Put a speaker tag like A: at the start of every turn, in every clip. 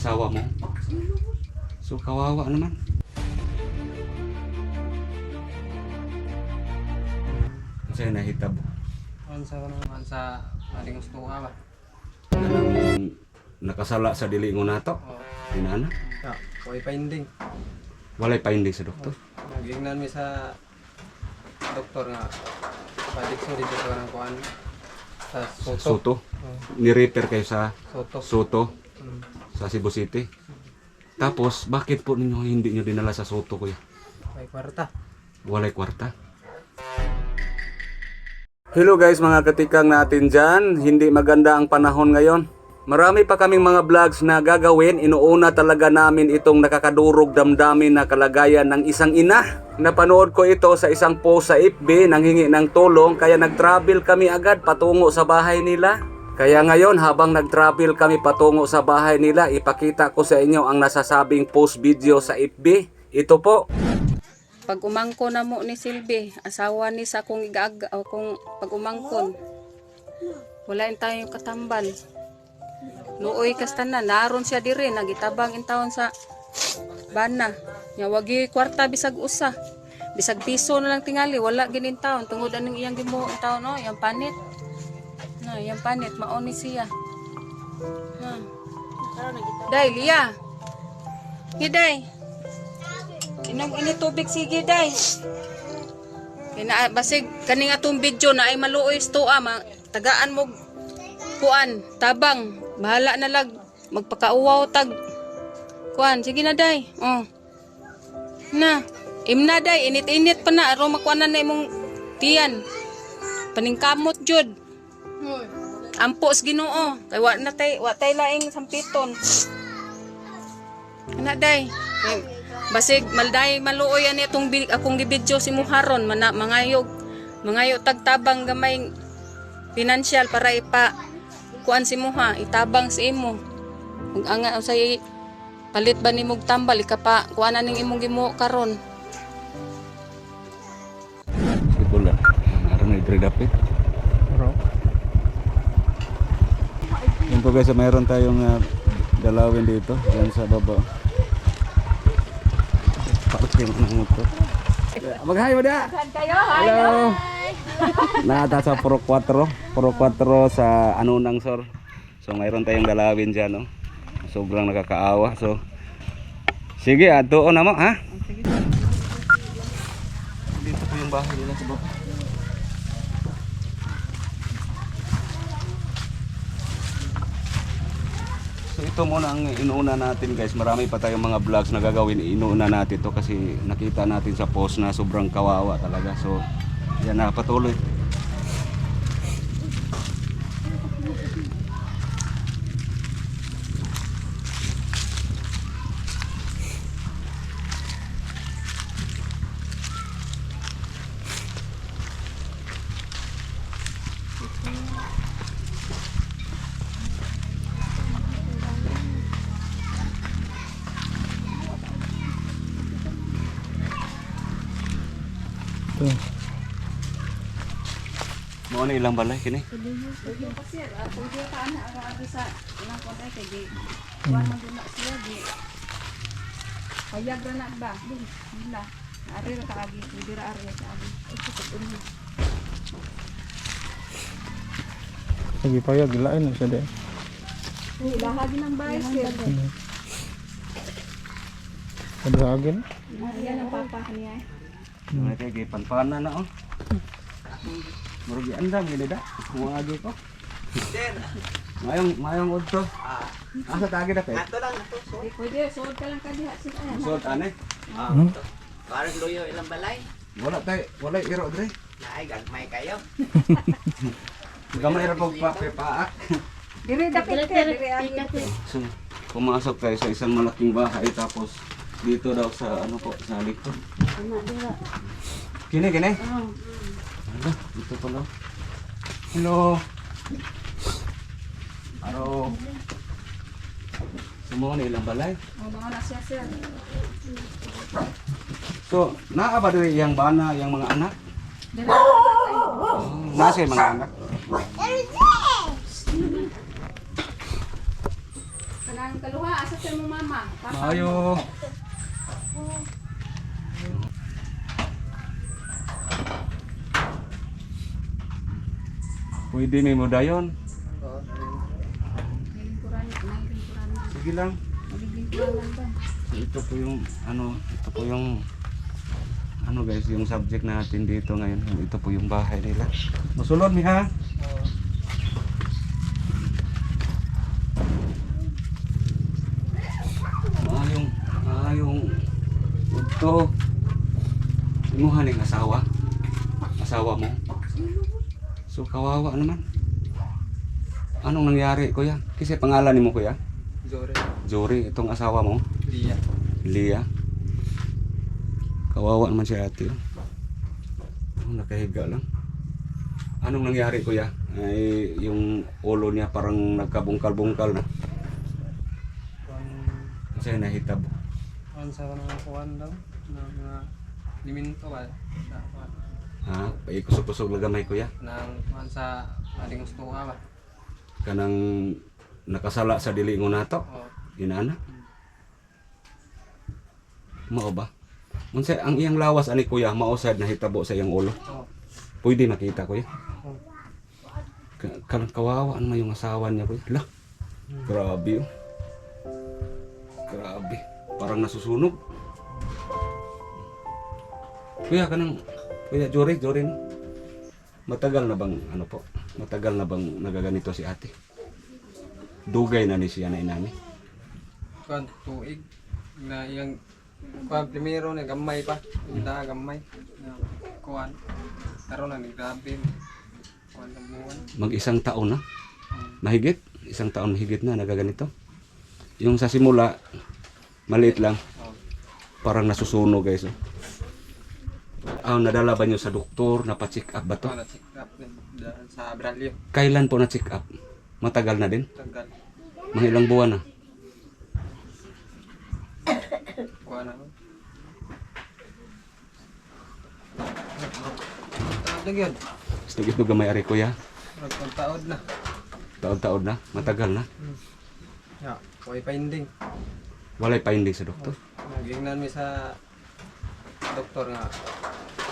A: asawa mo. So kawawa naman. Sa'yo nahitab.
B: Ano sa naman sa ating gusto nga ba?
A: Kanang nakasala sa dili ngo nato.
B: Oo.
A: Inana.
B: Ya, ko'y finding.
A: Walay finding sa doktor.
B: Nagingnan mi sa doktor nga padikso dito sa kuan sa Soto.
A: Soto.
B: Oo,
A: Ni-repair kayo sa
B: Soto.
A: Soto
B: Mm.
A: sa Cebu City. Tapos, bakit po ninyo hindi nyo dinala sa Soto, kuya?
B: May kwarta.
A: Walay kwarta. Hello guys mga katikang natin dyan. Hindi maganda ang panahon ngayon. Marami pa kaming mga vlogs na gagawin. Inuuna talaga namin itong nakakadurog damdamin na kalagayan ng isang ina. Napanood ko ito sa isang post sa FB nang hingi ng tulong kaya nag-travel kami agad patungo sa bahay nila. Kaya ngayon habang nag-travel kami patungo sa bahay nila, ipakita ko sa inyo ang nasasabing post video sa FB. Ito po.
C: pag umangkon na mo ni Silvi, asawa ni sa kung igaga o kung pag umangkon, wala tayong katambal. Luoy kastanan, naron siya diri, nagitabang in taon sa bana. Nya wagi kwarta bisag usa. Bisag piso na lang tingali, wala ginin taon. Tungod anong iyang gimo taon, no? Yang panit. Na, yang panit, maon ni siya. Na. Day, Lia. Hiday. Inom ini tubig sige day. Kina basig kani nga tong video na ay maluoy sto ama tagaan mo kuan tabang bahala na lag magpakauwaw tag kuan sige na day. Oh. Na imna day init-init pa na aro makuanan na imong tiyan. Paningkamot jud. Ampos Ginoo. Kay wa na tay wa tay laing sampiton. Ana day. Basig malday maluoy ani itong akong gibidyo si Muharon mana mangayog mangayo tagtabang gamay financial para ipa kuan si Muha itabang si imo ug anga usay palit ba nimog tambal ikapa kuanan ning imong gimo karon
A: Sibula. Naroon na dapit.
B: Bro.
A: Yun po guys, mayroon tayong ah, dalawin dito. Yan sa baba. Parking ng motor. Mag-hi mo da! Hello! Nata sa Pro 4. Pro 4 sa Anunang Sor. So mayroon tayong dalawin dyan. No? Sobrang nakakaawa. So, sige, ato na mo, ha? Dito po yung bahay nila sa baba. So ito muna ang inuuna natin guys. Marami pa tayong mga vlogs na gagawin. Inuuna natin to kasi nakita natin sa post na sobrang kawawa talaga. So yan na patuloy. Mo na ilang balay kini?
C: Hayag ra na ba? Nila. Ari ra kaagi, hindi ra ari kaagi.
B: Sige pa yag gilain na siya de.
C: Lahagi ng bicycle.
B: Kadagin.
C: Yan ang papa niya.
A: Mga kay gipanpana na oh. Murag andam gini da. Mga agi ko. Mayong mayong udto. Asa tagi da kay?
C: Di pwede, suod ka lang kadiha sila.
A: Suot ane.
D: Parang luyo ilang balay.
A: Wala tay, wala iro dre.
D: Naay, gagmay kayo.
A: Gamay ra pag pa paak.
C: Diri dapit ka, diri ari.
A: So, pumasok tayo sa isang malaking bahay tapos dito daw sa ano po sa likod. Kini kini. Ano? Dito pa daw. Hello. Aro. Sumuha na ilang balay.
C: Oh, mga na siya sir.
A: So, naa ba diri yang bana, yang mga anak?
C: Diri
A: Oh, nasa yung mga anak.
C: kana Kanang kaluha, asa sa mo mama? Papa.
A: Maayo. Pwede may mo dayon. Sige lang. Ito po yung ano, ito po yung ano guys, yung subject natin dito ngayon. Ito po yung bahay nila. Musulod mi ha. Maayong, maayong ito. Imuha ning asawa. Asawa mo. So kawawa naman. Anong nangyari kuya? Kasi pangalan ni mo kuya?
B: Jore.
A: Jory, itong asawa mo.
B: Lia.
A: Lia. Kawawa naman si ate. oh. Oh, nakahiga lang. Anong nangyari kuya? Ay, yung ulo niya parang nagkabungkal-bungkal na. Kasi nahitabo.
B: kuan sa mga kuan daw. Na mga liminto ba? Na,
A: Ha? Paikusog-kusog na gamay kuya.
B: nang kuan sa aling gusto ba?
A: Kanang nakasala sa dili ngo nato.
B: Oo.
A: Inana. Mao ba? Unsa ang iyang lawas ani kuya mausad na hitabo sa iyang ulo.
B: Oo.
A: Pwede makita kuya.
B: Oo.
A: Ka- kan kawawa naman yung asawa niya kuya. Lah. Grabe oh. Grabe. Parang nasusunog. Kuya kanang Kuya Jory, Jory no? Matagal na bang ano po? Matagal na bang nagaganito si ate? Dugay na ni siya na inani.
B: Kuan tuig na iyang kuan primero na gamay pa. Kita gamay. Na kuan. Karon na nagdabi. Kuan ng buwan.
A: Mag isang taon na.
B: Hmm.
A: Mahigit. Isang taon mahigit na nagaganito. Yung sa simula, maliit lang.
B: Oo.
A: Parang nasusunog guys. Oh. Ah, nadala ba nyo sa doktor? Napacheck up ba to?
B: Na check up din daan sa Abralio.
A: Kailan po na-check up? Matagal na din?
B: Tagal.
A: Mga ilang buwan na?
B: Kuha na. Taod yun.
A: Gusto ito gamay ari kuya.
B: Nagpuntaod na.
A: Taon-taon na? Matagal na?
B: Ya, kuhay finding.
A: Walay finding sa doktor.
B: Nagingnan mi sa doktor nga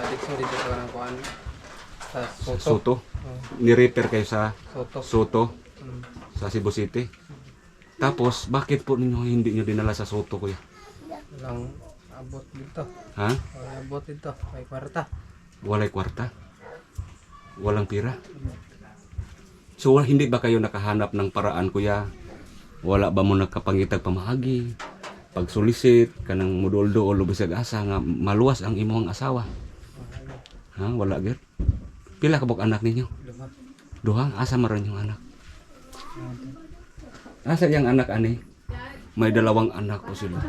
B: padikso dito sa kanang kuan sa Soto.
A: Soto.
B: Oh,
A: Ni-repair kayo sa
B: Soto.
A: Soto
B: Mm.
A: sa Cebu City. Tapos, bakit po ninyo hindi nyo dinala sa Soto kuya?
B: Walang abot dito.
A: Ha?
B: Walang abot dito. May kwarta.
A: Walay kwarta? Walang pira? So, hindi ba kayo nakahanap ng paraan kuya? Wala ba mo nakapangitag pamahagi? Pagsulisit, kanang mudoldo o lubisag asa nga maluwas ang imong asawa? Ha? Wala gid? Pila ka bok anak ninyo?
B: Luma.
A: Duha? Asa maron yung anak? Asa yung anak ani? May dalawang anak po sila.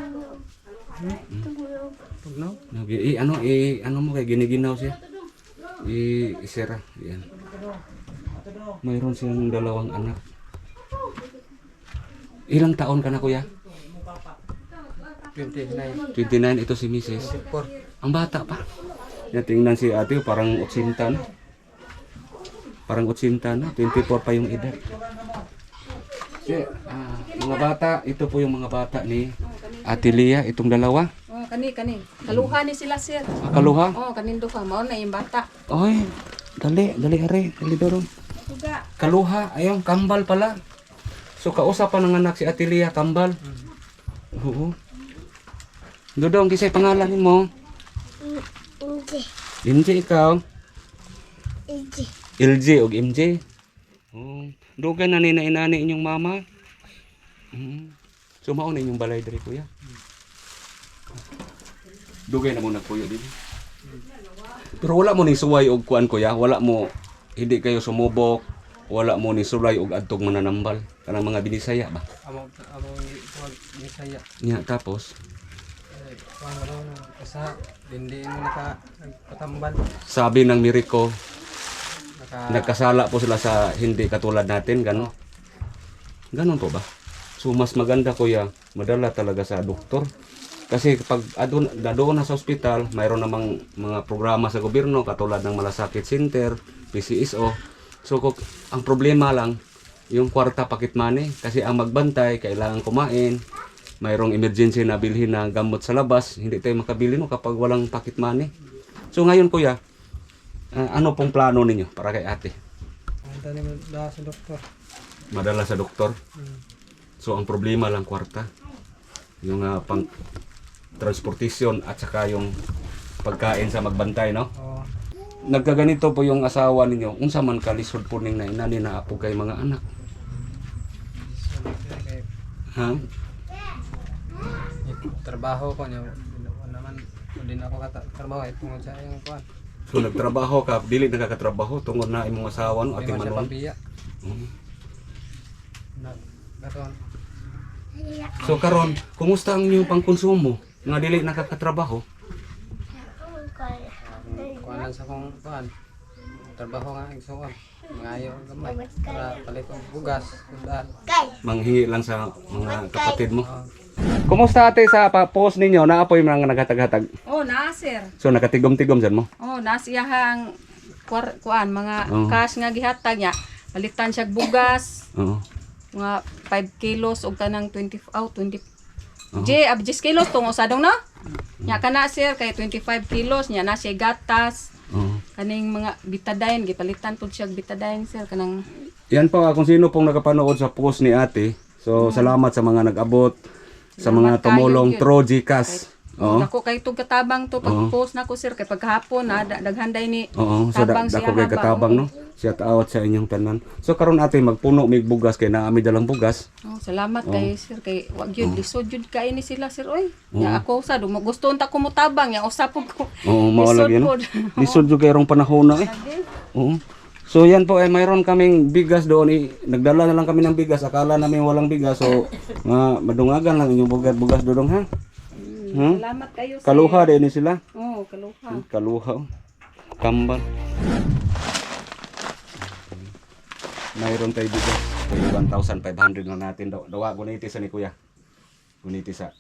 B: Tugnaw?
A: Nagi, eh, ano, eh, ano mo kay giniginaw siya? I, isera, yan. Mayroon siyang dalawang anak. Ilang taon ka na kuya?
B: 29.
A: 29, ito si Mrs.
B: 24.
A: Ang bata pa. Yan, tingnan si ate, parang 80 na. Parang 80 na, 24 pa yung edad. Si, ah, mga bata, ito po yung mga bata ni Ate Lia, itong dalawa.
C: Oh, kani kani. Kaluha ni sila sir.
A: Akaluha.
C: Oh, kanindo ka mao na yung bata.
A: Oy, dali, dali are, dali dorong.
C: Tuga.
A: Kaluha, ayun, kambal pala. So kausap pa ng anak si Atilia, kambal. Oo. Dodong, kisay pangalan mo? MJ ikaw?
E: Hindi.
A: LJ o MJ? Oh. Na ni na inani inyong mama? Mm. So mao na inyong balay diri kuya? Dugay na mo nagpuyo din. Pero wala mo ni suway og kuan kuya, wala mo hindi kayo sumubok, wala mo ni sulay og adtog mananambal kanang mga binisaya ba?
B: Amo amo kuan Bisaya.
A: Nya tapos
B: Daw na kasa hindi mo naka nagpatambal.
A: sabi ng Miracle,
B: Naka
A: nagkasala po sila sa hindi katulad natin, ganon. Ganon po ba? So mas maganda kuya, madala talaga sa doktor. Kasi pag adun, doon na sa ospital, mayroon namang mga programa sa gobyerno katulad ng Malasakit Center, PCSO. So kung, ang problema lang, yung kwarta pocket money kasi ang magbantay kailangan kumain mayroong emergency na bilhin na gamot sa labas hindi tayo makabili no kapag walang pocket money. So ngayon kuya ah, ano pong plano ninyo para kay ate?
B: Da sa doktor.
A: madala sa doktor? So ang problema lang kwarta. Yung ah, pang transportation at saka yung pagkain sa magbantay no?
B: Oo.
A: nagkaganito po yung asawa ninyo. Unsa man kalisod po ning na inani na apo kay mga anak? Ha
B: trabaho ko niya. Naman hindi na ako katrabaho eh tungod sa yung kuan.
A: So nagtrabaho ka, dili nakakatrabaho tungod na imong asawa no ating
B: man siya
A: manon.
B: pabiya. Na karon
A: So karon, kumusta ang inyong pangkonsumo nga dili nakakatrabaho?
B: kuan lang sa kong kuan. Trabaho nga igsuon. Ngayo gamay para palit og bugas, sundan.
A: Manghingi lang sa mga kapatid mo.
B: Oo.
A: Kumusta ate sa pa- post ninyo na apoy mga naghatag-hatag?
C: Oh, na sir.
A: So nakatigom-tigom dyan mo?
C: Oh, nasiyahang kuan mga
A: Oh.
C: cash nga gihatag niya. Palitan siya bugas,
A: Oo.
C: mga 5 kilos og kanang 20 oh, 20 J, ab 10 kilos tong usadong no? Nya kana sir kay 25 kilos nya na siya gatas.
A: Oo.
C: Kaning mga betadine gipalitan pud siya og sir kanang
A: Yan po ah, kung sino pong nakapanood sa post ni ate. So salamat sa mga nag-abot, sa mga tumulong
C: yun.
A: through Gcash. Oo.
C: Nako kay tug katabang to pag post nako sir kay paghapon na da- daghanday ni
A: Oo, so da,
C: tabang siya
A: dako kay
C: haba.
A: katabang no. Shout out sa inyong tanan. So karon ate magpuno mig bugas kay naami dalang bugas.
C: Oh, salamat kay sir kay wag yun lisod jud kay ni sila sir oy. Ya ako sa dumo gusto unta ko mutabang ya usapog ko.
A: Oo, mawala
C: Lisod
A: yun.
C: pod.
A: Lisod jud kay rong panahon na eh.
C: Sabi,
A: Oo. So yan po ay mayroon kaming bigas doon. Eh, nagdala na lang kami ng bigas. Akala namin walang bigas. So nga madungagan lang inyong bugas bugas dodong ha. Hmm?
C: Salamat kayo sir.
A: Kaluha din sila.
C: Oh, kaluha.
A: Kaluha. Kambal. Mayroon tayo bigas. Kaya 1,500 na natin daw. Dawa, guniti sa ni kuya. Guniti sa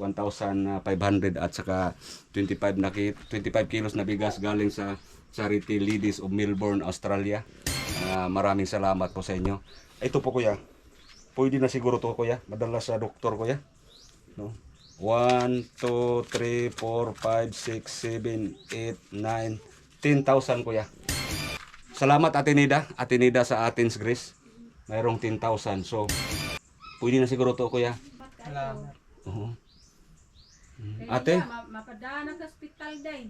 A: 1,500 at saka 25 na ki- 25 kilos na bigas galing sa Charity Ladies of Melbourne, Australia. Ah, maraming salamat po sa inyo. Ito po kuya. Pwede na siguro to kuya. Madala sa doktor kuya. No? 1, 2, 3, 4, 5, 6, 7, 8, 9, 10,000 kuya. Salamat Ate Nida. Ate Nida sa Athens Greece. Mayroong 10,000. So, pwede na siguro to kuya.
B: Salamat.
A: Oo. Mm. Ate,
C: mapadana ka hospital day.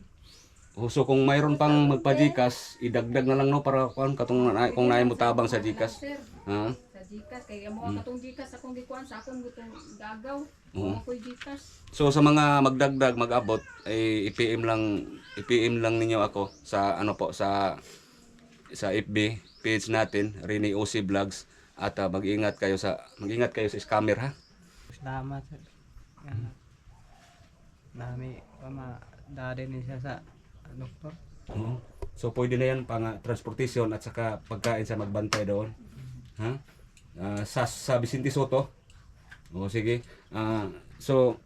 A: oh, so kung mayroon pang magpa-Gcash, idagdag na lang no para kung katong na, kung naay mo tabang sa Gcash. Ha?
C: sa Gcash kay amo katong Gcash akong gikuan sa akong gutong gagaw.
A: Oo.
C: Mo koy Gcash.
A: So sa mga magdagdag, mag-abot, ay i-PM lang i-PM lang ninyo ako sa ano po sa sa FB page natin, Rene OC Vlogs at ah, mag-ingat kayo sa mag-ingat kayo sa scammer ha.
B: Salamat. sir. Nami pama dade ni siya sa doktor.
A: Oo. So pwede na yan pang ah, transportation at saka pagkain sa magbantay doon. Ha? Ah, sa sa Vicente Soto. O sige. Ah, so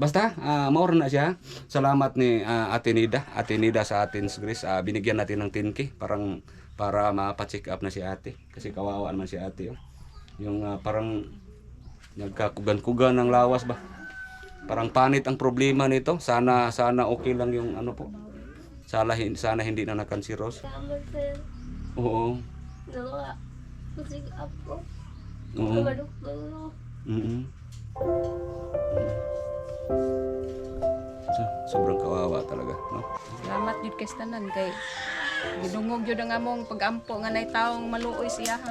A: Basta, ah maura na siya. Salamat ni ah, Ate Nida. Ate Nida sa Athens Greece. Ah, binigyan natin ng 10K parang para mapa-check up na si ate. Kasi kawawa naman si ate. Oh. Yung ah, parang nagkakugan-kugan ng lawas ba? Parang panit ang problema nito. Sana sana okay lang yung ano po. Sana, sana hindi na nakansiros. Oo. Oo.
E: Nabalok ko.
A: mm So, sobrang kawawa talaga, no?
C: Salamat jud kay tanan kay gidungog jud ang among pag-ampo nga nay taong maluoy siya ha.